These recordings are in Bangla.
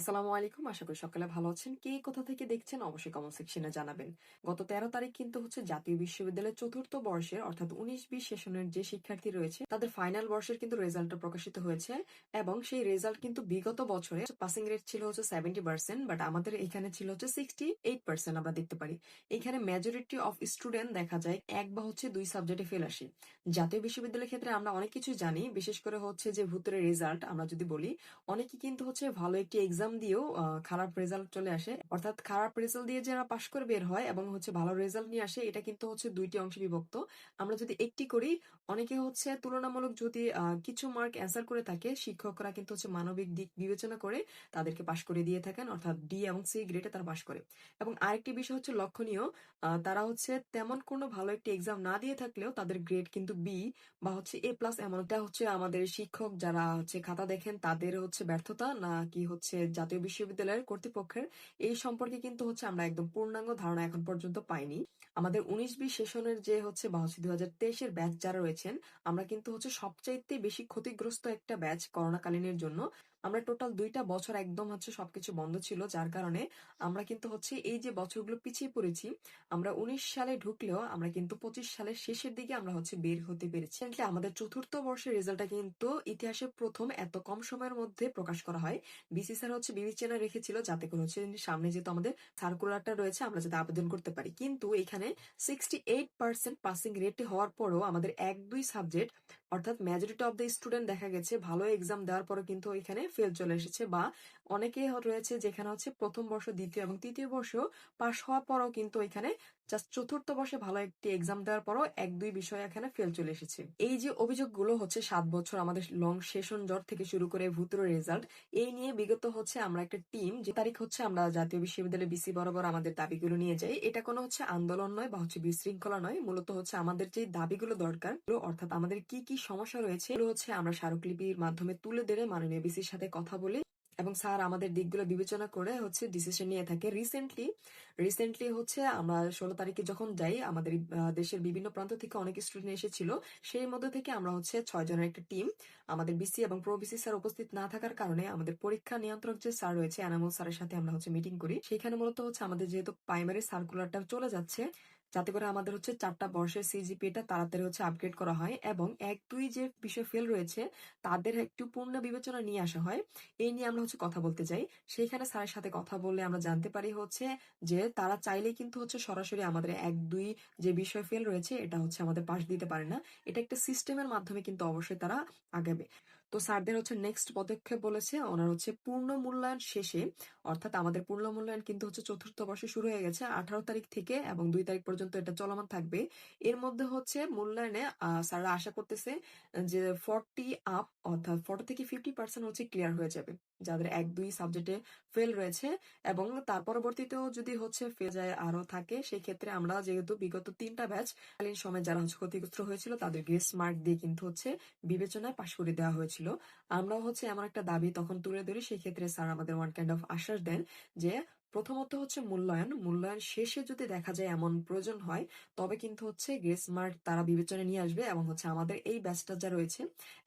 আসসালামু আলাইকুম। আশা করি সকালে ভালো আছেন। কে কোথা থেকে দেখছেন অবশ্যই কমেন্ট সেকশনে জানাবেন। গত তেরো তারিখ কিন্তু হচ্ছে জাতীয় বিশ্ববিদ্যালয়ের চতুর্থ বর্ষের অর্থাৎ উনিশ বিশ সেশনের যে শিক্ষার্থী রয়েছে, তাদের ফাইনাল বর্ষের কিন্তু রেজাল্টটা প্রকাশিত হয়েছে এবং সেই রেজাল্ট কিন্তু বিগত বছরে পাসিং রেট ছিল হচ্ছে সেভেন্টি পার্সেন্ট বাট আমাদের এখানে ছিল হচ্ছে সিক্সটি এইট পার্সেন্ট আমরা দেখতে পারি। এখানে মেজরিটি অফ স্টুডেন্ট দেখা যায় এক বা হচ্ছে দুই সাবজেক্টে ফেল আসে। জাতীয় বিশ্ববিদ্যালয়ের ক্ষেত্রে আমরা অনেক কিছু জানি, বিশেষ করে হচ্ছে যে ভূতের রেজাল্ট আমরা যদি বলি, অনেকে কিন্তু হচ্ছে ভালো একটি এক্সাম দিয়েও আহ, খারাপ রেজাল্ট চলে আসে। অর্থাৎ খারাপ রেজাল্ট দিয়ে যারা পাশ করে বের হয় এবং হচ্ছে ভালো রেজাল্ট নিয়ে আসে এটা কিন্তু হচ্ছে দুইটি অংশে বিভক্ত। আমরা যদি একটি করি অনেকে হচ্ছে তুলনামূলক যদি কিছু মার্ক অ্যান্সার করে থাকে, শিক্ষকরা কিন্তু হচ্ছে মানবিক দিক বিবেচনা করে তাদেরকে পাশ করে দিয়ে থাকেন, অর্থাৎ ডি এবং সি গ্রেডে তারা পাশ করে। এবং আরেকটি বিষয় হচ্ছে লক্ষণীয় তারা হচ্ছে তেমন কোনো ভালো একটি এক্সাম না দিয়ে থাকলেও তাদের গ্রেড কিন্তু বি বা হচ্ছে এ প্লাস এমনটা হচ্ছে আমাদের শিক্ষক যারা হচ্ছে খাতা দেখেন তাদের হচ্ছে ব্যর্থতা না কি হচ্ছে জাতীয় বিশ্ববিদ্যালয়ের কর্তৃপক্ষের, এই সম্পর্কে কিন্তু হচ্ছে আমরা একদম পূর্ণাঙ্গ ধারণা এখন পর্যন্ত পাইনি। আমাদের উনিশ বিশ সেশনের যে হচ্ছে বা হচ্ছে দুই হাজার তেইশের ব্যাচ যারা রয়েছেন আমরা কিন্তু হচ্ছে সবচাইতে বেশি ক্ষতিগ্রস্ত একটা ব্যাচ করোনাকালীনের জন্য আমরা টোটাল দুইটা বছর একদম হচ্ছে সবকিছু বন্ধ ছিল, যার কারণে আমরা কিন্তু হচ্ছে এই যে বছরগুলো পিছিয়ে পড়েছি, আমরা উনিশ সালে ঢুকলেও আমরা কিন্তু পঁচিশ সালের শেষের দিকে আমরা হচ্ছে বের হতে পেরেছি। আমাদের চতুর্থ বর্ষের রেজাল্টটা কিন্তু ইতিহাসে প্রথম এত কম সময়ের মধ্যে প্রকাশ করা হয়। বিসি স্যার হচ্ছে বিবেচনা রেখেছিল, যাতে করে হচ্ছে সামনে যেহেতু আমাদের সার্কুলারটা রয়েছে, আমরা যাতে আবেদন করতে পারি। কিন্তু এখানে sixty eight percent passing rate হওয়ার পরও আমাদের এক দুই সাবজেক্ট অর্থাৎ মেজরিটি অফ দ্য স্টুডেন্ট দেখা গেছে, ভালো এক্সাম দেওয়ার পরও কিন্তু এখানে ফেল চলে এসেছে বা অনেকে রয়েছে যেখানে হচ্ছে প্রথম বর্ষ, দ্বিতীয় এবং তৃতীয় বর্ষ পাশ হওয়ার পরও কিন্তু এখানে জাস্ট চতুর্থ বর্ষে ভালো একটি এক্সাম দেওয়ার পরও এক, দুই বিষয়ে এখানে ফেল চলে এসেছে। এই যে অভিযোগগুলো হচ্ছে সাত বছর আমাদের লং সেশন জ্বর থেকে শুরু করে ভূতর রেজাল্ট এই নিয়ে বিগত হচ্ছে আমরা একটা টিম যে তারিখ হচ্ছে আমরা জাতীয় বিশ্ববিদ্যালয় বিসি বরাবর আমাদের দাবিগুলো নিয়ে যাই। এটা কোনো হচ্ছে আন্দোলন নয় বা হচ্ছে বিশৃঙ্খলা নয়, মূলত হচ্ছে আমাদের যে দাবিগুলো দরকার, অর্থাৎ আমাদের কি কি সমস্যা রয়েছে হচ্ছে আমরা স্মারকলিপির মাধ্যমে তুলে ধরে মাননীয় বিসির সাথে কথা বলে এবং স্যার আমাদের দিকগুলো বিবেচনা করে হচ্ছে ডিসিশন নিয়ে থাকে। রিসেন্টলি রিসেন্টলি হচ্ছে আমরা ষোলো তারিখে যখন যাই, আমাদের দেশের বিভিন্ন প্রান্ত থেকে অনেক স্টুডেন্ট এসেছিল। সেই মধ্যে থেকে আমরা হচ্ছে ছয় জনের একটা টিম আমাদের বিসি এবং প্রো বিসি স্যার উপস্থিত না থাকার কারণে আমাদের পরীক্ষা নিয়ন্ত্রক যে স্যার রয়েছে এনামুল স্যারের সাথে আমরা হচ্ছে মিটিং করি। সেখানে মূলত হচ্ছে আমাদের যেহেতু প্রাইমারি সার্কুলারটা চলে যাচ্ছে যাতে করে আমাদের হচ্ছে চারটা বর্ষের সিজিপিটা তাড়াতাড়ি হচ্ছে আপগ্রেড করা হয় এবং এক, দুই যে বিষয় ফেল রয়েছে, তাদের একটু পূর্ণ বিবেচনা নিয়ে আসা হয়। এই নিয়ে আমরা হচ্ছে কথা বলতে চাই। সেইখানে স্যারের সাথে কথা বললে আমরা জানতে পারি হচ্ছে যে তারা চাইলে কিন্তু হচ্ছে সরাসরি আমাদের এক, দুই যে বিষয় ফেল রয়েছে, এটা হচ্ছে আমাদের পাশ দিতে পারে না। এটা একটা সিস্টেমের মাধ্যমে কিন্তু অবশ্যই তারা আগাবে। তো স্যারদের হচ্ছে নেক্সট পদক্ষেপ বলেছে, ওনার হচ্ছে পূর্ণ মূল্যায়ন শেষে, অর্থাৎ আমাদের পূর্ণ মূল্যায়ন কিন্তু হচ্ছে চতুর্থ বর্ষে শুরু হয়ে গেছে, আঠারো তারিখ থেকে এবং দুই তারিখ পর্যন্ত এটা চলমান থাকবে। এর মধ্যে হচ্ছে মূল্যায়নে স্যাররা আশা করতেছে যে ফর্টি আপ অর্থাৎ ফর্টি থেকে ফিফটি পার্সেন্ট হচ্ছে ক্লিয়ার হয়ে যাবে। যাদের এক দুই সাবজেক্টে ফেল রয়েছে এবং তার পরবর্তীতেও যদি হচ্ছে ফেল যায় আরও থাকে সেই ক্ষেত্রে আমরা যেহেতু বিগত তিনটা ব্যাচ কালীন সময় যারা হচ্ছে ক্ষতিগ্রস্ত হয়েছিল, তাদের গ্রেস মার্ক দিয়ে কিন্তু হচ্ছে বিবেচনায় পাশ করে দেওয়া হয়েছিল। আমরাও হচ্ছে এমন একটা দাবি তখন তুলে ধরি সেই ক্ষেত্রে স্যার আমাদের ওয়ান কাইন্ড অফ আশ্বাস দেন যে প্রথমত হচ্ছে মূল্যায়ন। মূল্যায়ন শেষে যদি দেখা যায় এমন প্রয়োজন হয়, তবে কিন্তু হচ্ছে গ্রেস মার্ক তারা বিবেচনায় নিয়ে আসবে এবং হচ্ছে আমাদের এই ব্যাচটা যা রয়েছে,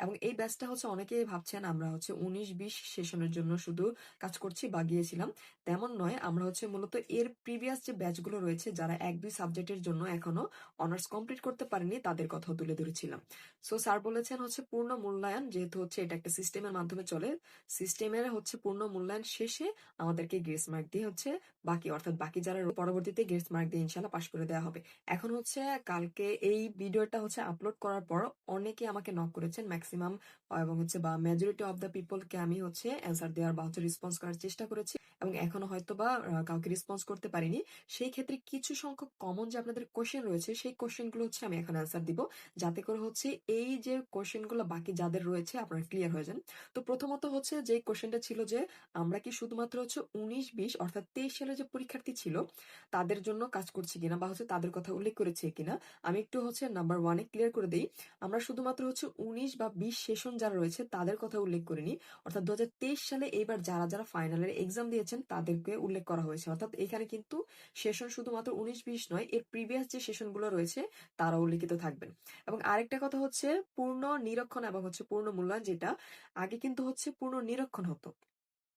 এবং এই ব্যাচটা হচ্ছে অনেকেই ভাবছেন আমরা হচ্ছে উনিশ বিশ সেশনের জন্য শুধু কাজ করছি বা গিয়েছিলাম তেমন নয়, আমরা হচ্ছে মূলত এর প্রিভিয়াস যে ব্যাচগুলো রয়েছে, যারা এক দুই সাবজেক্টের জন্য এখনও অনার্স কমপ্লিট করতে পারেনি, তাদের কথাও তুলে ধরেছিলাম। সো স্যার বলেছেন হচ্ছে পূর্ণ মূল্যায়ন, যেহেতু হচ্ছে এটা একটা সিস্টেমের মাধ্যমে চলে, সিস্টেমের হচ্ছে পূর্ণ মূল্যায়ন শেষে আমাদেরকে গ্রেস মার্ক দিয়ে হচ্ছে বাকি, অর্থাৎ বাকি যারা পরবর্তীতে গ্রেস মার্ক দিয়ে ইনশাল্লাহ পাশ করে দেওয়া হবে। এখন হচ্ছে কালকে এই ভিডিওটা হচ্ছে আপলোড করার পর অনেকে আমাকে নক করেছেন ম্যাক্সিমাম এবং হচ্ছে বা মেজরিটি অফ দ্য পিপলকে আমি হচ্ছে অ্যান্সার দেওয়ার বা হচ্ছে রেসপন্স করার চেষ্টা করেছি এবং এখনও হয়তো বা কাউকে রেসপন্স করতে পারিনি। সেই ক্ষেত্রে কিছু সংখ্যক কমন যে আপনাদের কোশ্চেন রয়েছে, সেই কোশ্চেনগুলো হচ্ছে আমি এখন অ্যান্সার দিব। যাতে করে হচ্ছে এই যে কোশ্চেনগুলো বাকি যাদের রয়েছে আপনারা ক্লিয়ার হয়ে যান। তো প্রথমত হচ্ছে যে কোশ্চেনটা ছিল যে আমরা কি শুধুমাত্র হচ্ছে উনিশ, বিশ, অর্থাৎ তেইশ সালে যে পরীক্ষার্থী ছিল, তাদের জন্য কাজ করছে কিনা বা হচ্ছে তাদের কথা উল্লেখ করেছে কিনা, আমি একটু হচ্ছে নাম্বার ওয়ানে ক্লিয়ার করে দিই। আমরা শুধুমাত্র হচ্ছে উনিশ বা বিশ সেশন যারা রয়েছে, তাদের কথা উল্লেখ করিনি। অর্থাৎ দু সালে এইবার যারা যারা ফাইনালের এক্সাম দিয়েছেন, তাদেরকে উল্লেখ করা হয়েছে। অর্থাৎ এখানে কিন্তু সেশন শুধুমাত্র উনিশ বিশ নয়, এর প্রিভিয়াস যে সেশনগুলো রয়েছে, তারা উল্লেখিত থাকবেন। এবং আরেকটা কথা হচ্ছে পূর্ণ নিরক্ষণ এবং হচ্ছে পূর্ণ মূল্যায়ন যেটা, আগে কিন্তু হচ্ছে পূর্ণ নিরক্ষণ হতো।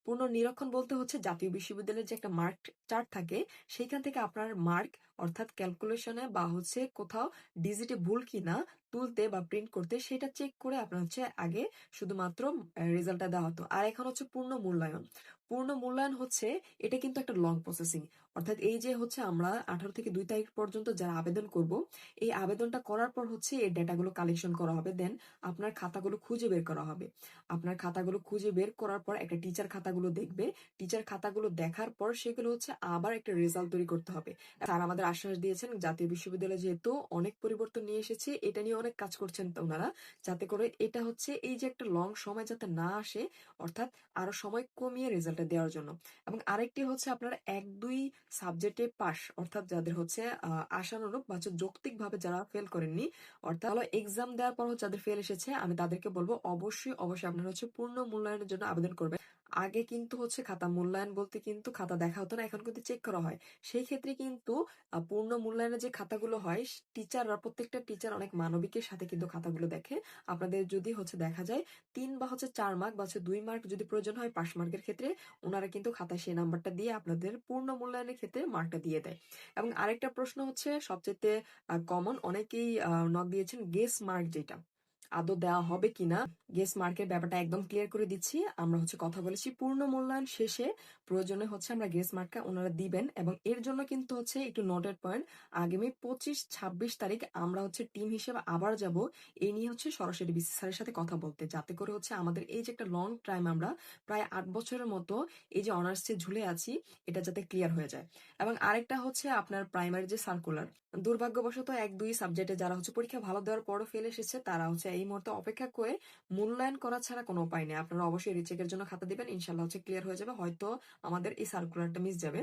পূর্ণ নিরীক্ষণ বলতে হচ্ছে জাতীয় বিশ্ববিদ্যালয়ের যে একটা মার্ক চার্ট থাকে, সেইখান থেকে আপনার মার্ক অর্থাৎ ক্যালকুলেশনে বা হচ্ছে কোথাও ডিজিটে ভুল কিনা তুলতে বা প্রিন্ট করতে সেটা চেক করে আপনার হচ্ছে আগে শুধুমাত্র রেজাল্টটা দেওয়া হতো। আর এখন হচ্ছে পূর্ণ মূল্যায়ন। পূর্ণ মূল্যায়ন হচ্ছে, এটা কিন্তু একটা লং প্রসেসিং অর্থাৎ এই যে হচ্ছে আমরা আঠারো থেকে দুই তারিখ পর্যন্ত যারা আবেদন করব, এই আবেদনটা করার পর হচ্ছে এই ডেটাগুলো কালেকশন করা হবে। দেন আপনার খাতাগুলো খুঁজে বের করা হবে। আপনার খাতাগুলো খুঁজে বের করার পর একটা টিচার খাতাগুলো দেখবে। টিচার খাতাগুলো দেখার পর সেগুলো হচ্ছে আবার একটা রেজাল্ট তৈরি করতে হবে। স্যার আমাদের আশ্বাস দিয়েছেন, জাতীয় বিশ্ববিদ্যালয় যেহেতু অনেক পরিবর্তন নিয়ে এসেছে, এটা নিয়ে অনেক কাজ করছেন ওনারা। যাতে করে এটা হচ্ছে এই যে একটা লং সময় যাতে না আসে, অর্থাৎ আরও সময় কমিয়ে রেজাল্টটা দেওয়ার জন্য। এবং আরেকটি হচ্ছে আপনারা এক দুই সাবজেক্টে পাস অর্থাৎ যাদের হচ্ছে আশানুরূপ বা হচ্ছে যৌক্তিকভাবে যারা ফেল করেননি, অর্থাৎ হলো এক্সাম দেওয়ার পর হচ্ছে যাদের ফেল এসেছে, আমি তাদেরকে বলব অবশ্যই অবশ্যই আপনারা হচ্ছে পূর্ণ মূল্যায়নের জন্য আবেদন করবেন। আগে কিন্তু হচ্ছে খাতা মূল্যায়ন বলতে কিন্তু খাতা দেখা হতো না, এখন কিন্তু চেক করা হয়। সেই ক্ষেত্রে কিন্তু পূর্ণ মূল্যায়নের যে খাতাগুলো হয় টিচাররা প্রত্যেকটা টিচার অনেক মানবিকের সাথে কিন্তু খাতাগুলো দেখে। আপনাদের যদি হচ্ছে দেখা যায়, তিন বা হচ্ছে চার মার্ক বা হচ্ছে দুই মার্ক যদি প্রয়োজন হয় পাঁচ মার্কের ক্ষেত্রে, ওনারা কিন্তু খাতায় সেই নাম্বারটা দিয়ে আপনাদের পূর্ণ মূল্যায়নের ক্ষেত্রে মার্কটা দিয়ে দেয়। এবং আরেকটা প্রশ্ন হচ্ছে সবচেয়ে কমন অনেকেই নক দিয়েছেন গেস মার্ক যেটা। আদৌ দেওয়া হবে কিনা? গেস মার্কের ব্যাপারটা একদম ক্লিয়ার করে দিচ্ছি। আমরা হচ্ছে কথা বলেছি পূর্ণ মূল্যায়ন শেষে। প্রয়োজনে হচ্ছে আমরা গেস মার্কটা ওনারা দিবেন এবং এর জন্য কিন্তু হচ্ছে একটু নোটেড পয়েন্ট আগামী পঁচিশ, ছাব্বিশ তারিখ আমরা হচ্ছে টিম হিসেবে আবার যাব। এই নিয়ে হচ্ছে সরাসরি বিসি স্যারের সাথে কথা বলতে, যাতে করে হচ্ছে আমাদের এই যে একটা লং টাইম আমরা প্রায় আট বছরের মতো এই যে অনার্সে ঝুলে আছি, এটা যাতে ক্লিয়ার হয়ে যায়। এবং আরেকটা হচ্ছে আপনার প্রাইমারি যে সার্কুলার দুর্ভাগ্যবশত এক, দুই সাবজেক্টে যারা হচ্ছে পরীক্ষা ভালো দেওয়ার পরও ফেল এসেছে, তারা হচ্ছে এই মুহূর্তে অপেক্ষা করে মূল্যায়ন করা ছাড়া কোনো উপায় নেই। আপনারা অবশ্যই রিচেকের জন্য খাতা দিবেন ইনশাল্লাহ হচ্ছে ক্লিয়ার হয়ে যাবে। হয়তো আমাদের এই সার্কুলারটা মিস যাবে।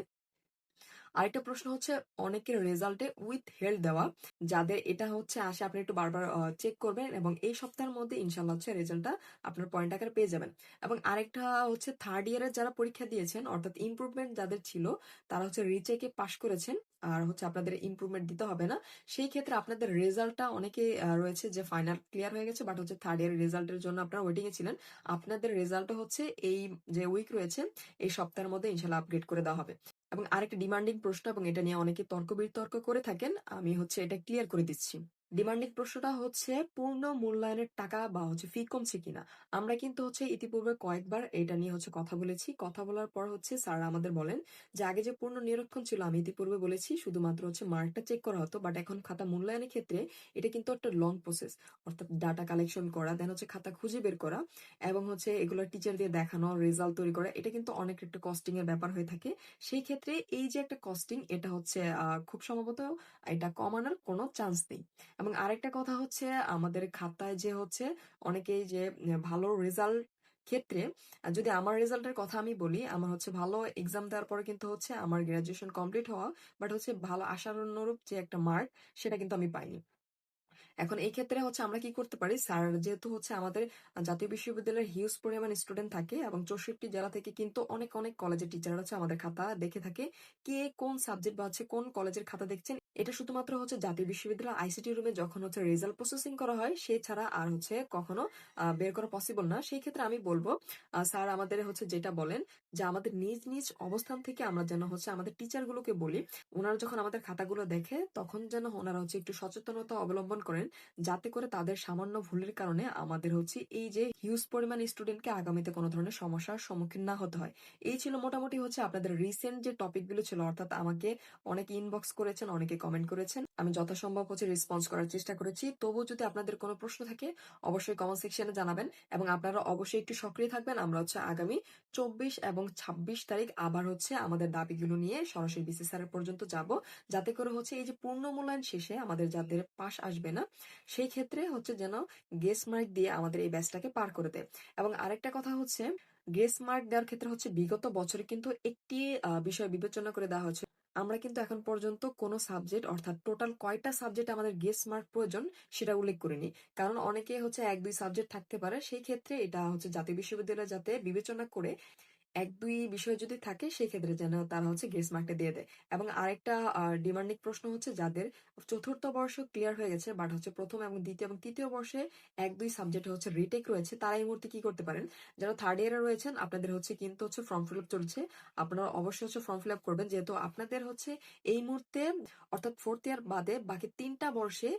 আরেকটা প্রশ্ন হচ্ছে, অনেকের রেজাল্টে উইথ হেল্প দেওয়া, যাদের এটা হচ্ছে আসে, আপনি একটু বারবার চেক করবেন এবং এই সপ্তাহের মধ্যে ইনশাল্লাহ হচ্ছে রেজাল্টটা আপনার পয়েন্ট আকারে পেয়ে যাবেন। এবং আরেকটা হচ্ছে থার্ড ইয়ারের যারা পরীক্ষা দিয়েছেন, অর্থাৎ ইম্প্রুভমেন্ট যাদের ছিল, তারা হচ্ছে রিচেকে পাশ করেছেন, আর হচ্ছে আপনাদের ইমপ্রুভমেন্ট দিতে হবে না। সেই ক্ষেত্রে আপনাদের রেজাল্টটা অনেকে রয়েছে যে ফাইনাল ক্লিয়ার হয়ে গেছে বাট হচ্ছে থার্ড ইয়ারের রেজাল্টের জন্য আপনারা ওয়েটিং এ ছিলেন। আপনাদের রেজাল্টটা হচ্ছে এই যে উইক রয়েছে, এই সপ্তাহের মধ্যে ইনশাল্লাহ আপগ্রেড করে দেওয়া হবে। এবং আরেকটা ডিমান্ডিং প্রশ্ন এবং এটা নিয়ে অনেকে তর্ক বিতর্ক করে থাকেন, আমি হচ্ছে এটা ক্লিয়ার করে দিচ্ছি। ডিমান্ডিং প্রশ্নটা হচ্ছে, পূর্ণ মূল্যায়নের টাকা বা হচ্ছে ফি কমছে কিনা? আমরা কিন্তু হচ্ছে ইতিপূর্বে কয়েকবার এটা নিয়ে হচ্ছে কথা বলেছি। কথা বলার পর হচ্ছে স্যার আমাদের বলেন যে, আগে যে পূর্ণ নিরীক্ষণ ছিল, আমি ইতিপূর্বে বলেছি শুধুমাত্র হচ্ছে মার্কটা চেক করা হতো বাট এখন খাতা মূল্যায়নের ক্ষেত্রে এটা কিন্তু একটা লং প্রসেস অর্থাৎ ডাটা কালেকশন করা দেন হচ্ছে খাতা খুঁজে বের করা এবং হচ্ছে এগুলো টিচার দিয়ে দেখানো রেজাল্ট তৈরি করা, এটা কিন্তু অনেক একটা কস্টিং এর ব্যাপার হয়ে থাকে। সেই ক্ষেত্রে এই যে একটা কস্টিং এটা হচ্ছে খুব সম্ভবত এটা কমানোর কোনো চান্স নেই। এবং আরেকটা কথা হচ্ছে, আমাদের খাতায় যে হচ্ছে অনেকেই যে ভালো রেজাল্ট ক্ষেত্রে যদি আমার রেজাল্টের কথা আমি বলি, আমার হচ্ছে ভালো এক্সাম দেওয়ার পরে কিন্তু হচ্ছে আমার গ্রাজুয়েশন কমপ্লিট হওয়া বাট হচ্ছে ভালো আশানুরূপ যে একটা মার্ক সেটা কিন্তু আমি পাইনি। এখন এই ক্ষেত্রে হচ্ছে আমরা কি করতে পারি? স্যার, যেহেতু হচ্ছে আমাদের জাতীয় বিশ্ববিদ্যালয়ের হিউজ পরিমাণ স্টুডেন্ট থাকে এবং চৌষট্টি জেলা থেকে কিন্তু অনেক অনেক কলেজের টিচার হচ্ছে আমাদের খাতা দেখে থাকে কে কোন সাবজেক্ট বা হচ্ছে কোন কলেজের খাতা দেখছেন। এটা শুধুমাত্র হচ্ছে জাতীয় বিশ্ববিদ্যালয় আইসিটি রুমে যখন হচ্ছে রেজাল্ট প্রসেসিং করা হয়, সে ছাড়া আর হচ্ছে কখনো বের করা পসিবল না। সেই ক্ষেত্রে আমি বলব স্যার আমাদের হচ্ছে যেটা বলেন যে আমাদের নিজ নিজ অবস্থান থেকে আমরা যেন হচ্ছে আমাদের টিচার গুলোকে বলি ওনারা যখন আমাদের খাতাগুলো দেখে তখন যেন ওনারা হচ্ছে একটু সচেতনতা অবলম্বন করেন। যাতে করে তাদের সামান্য ভুলের কারণে আমাদের হচ্ছে এই যে হিউজ পরিমাণ স্টুডেন্টকে আগামীতে কোনো ধরনের সমস্যার সম্মুখীন না হতে হয়। এই ছিল মোটামুটি হচ্ছে আপনাদের রিসেন্ট যে টপিকগুলো ছিল, অর্থাৎ আমাকে অনেকে ইনবক্স করেছেন, অনেকে কমেন্ট করেছেন। আমি যথাসম্ভব হচ্ছে রেসপন্স করার চেষ্টা করেছি। তবুও যদি আপনাদের কোনো প্রশ্ন থাকে, অবশ্যই কমেন্ট সেকশনে জানাবেন এবং আপনারা অবশ্যই একটু সক্রিয় থাকবেন। আমরা হচ্ছে আগামী চব্বিশ এবং ছাব্বিশ তারিখ আবার হচ্ছে আমাদের দাবিগুলো নিয়ে সরাসরি বিসি স্যারের পর্যন্ত যাব। যাতে করে হচ্ছে এই যে পূর্ণ মূল্যায়ন শেষে আমাদের যাদের পাশ আসবে না সেই ক্ষেত্রে হচ্ছে যেন গেস মার্ক দিয়ে আমাদের এই ব্যাচটাকে পার করে দেয়। এবং আরেকটা কথা হচ্ছে গেস মার্ক দেওয়ার ক্ষেত্রে হচ্ছে বিগত বছরে কিন্তু একটি বিষয় বিবেচনা করে দেওয়া হচ্ছে আমরা কিন্তু এখন পর্যন্ত কোনো সাবজেক্ট অর্থাৎ টোটাল কয়টা সাবজেক্ট আমাদের গেস মার্ক প্রয়োজন সেটা উল্লেখ করিনি। কারণ অনেকে হচ্ছে এক দুই সাবজেক্ট থাকতে পারে। সেই ক্ষেত্রে এটা হচ্ছে জাতীয় বিশ্ববিদ্যালয় যাতে বিবেচনা করে এক, দুই বিষয় যদি থাকে, সেক্ষেত্রে যেন তারা হচ্ছে গ্রেস মার্কটা দিয়ে দেয়। এবং আরেকটা ডিমান্ডিং প্রশ্ন হচ্ছে যাদের চতুর্থ বর্ষ ক্লিয়ার হয়ে গেছে বাট হচ্ছে প্রথম এবং দ্বিতীয় এবং তৃতীয় বর্ষে এক, দুই সাবজেক্টে হচ্ছে রিটেক রয়েছে, তারা এই মুহূর্তে কি করতে পারেন? যারা থার্ড ইয়ারে রয়েছেন, আপনাদের হচ্ছে কিন্তু হচ্ছে ফর্ম ফিল আপ চলছে। আপনারা অবশ্যই হচ্ছে ফর্ম ফিল আপ করবেন, যেহেতু আপনাদের হচ্ছে এই মুহূর্তে, অর্থাৎ ফোর্থ ইয়ার বাদে বাকি তিনটা বর্ষে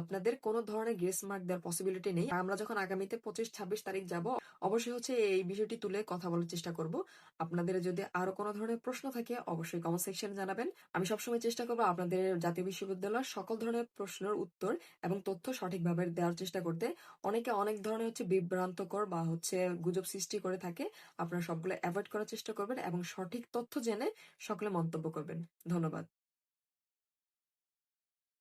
আপনাদের কোনো ধরনের গ্রেস মার্ক দেওয়ার পসিবিলিটি নেই। আমরা যখন আগামীতে পঁচিশ, ছাব্বিশ তারিখ যাব, অবশ্যই হচ্ছে এই বিষয়টি তুলে কথা বলার চেষ্টা করব। আপনাদের যদি আরও কোনো ধরনের প্রশ্ন থাকে, অবশ্যই কমেন্ট সেকশনে জানাবেন। আমি সবসময় চেষ্টা করব আপনাদের জাতীয় বিশ্ববিদ্যালয়ের সকল ধরনের প্রশ্নের উত্তর এবং তথ্য সঠিকভাবে দেওয়ার চেষ্টা করতে। অনেকে অনেক ধরনের হচ্ছে বিভ্রান্তকর বা হচ্ছে গুজব সৃষ্টি করে থাকে। আপনারা সবগুলো অ্যাভয়েড করার চেষ্টা করবেন এবং সঠিক তথ্য জেনে সকলে মন্তব্য করবেন। ধন্যবাদ।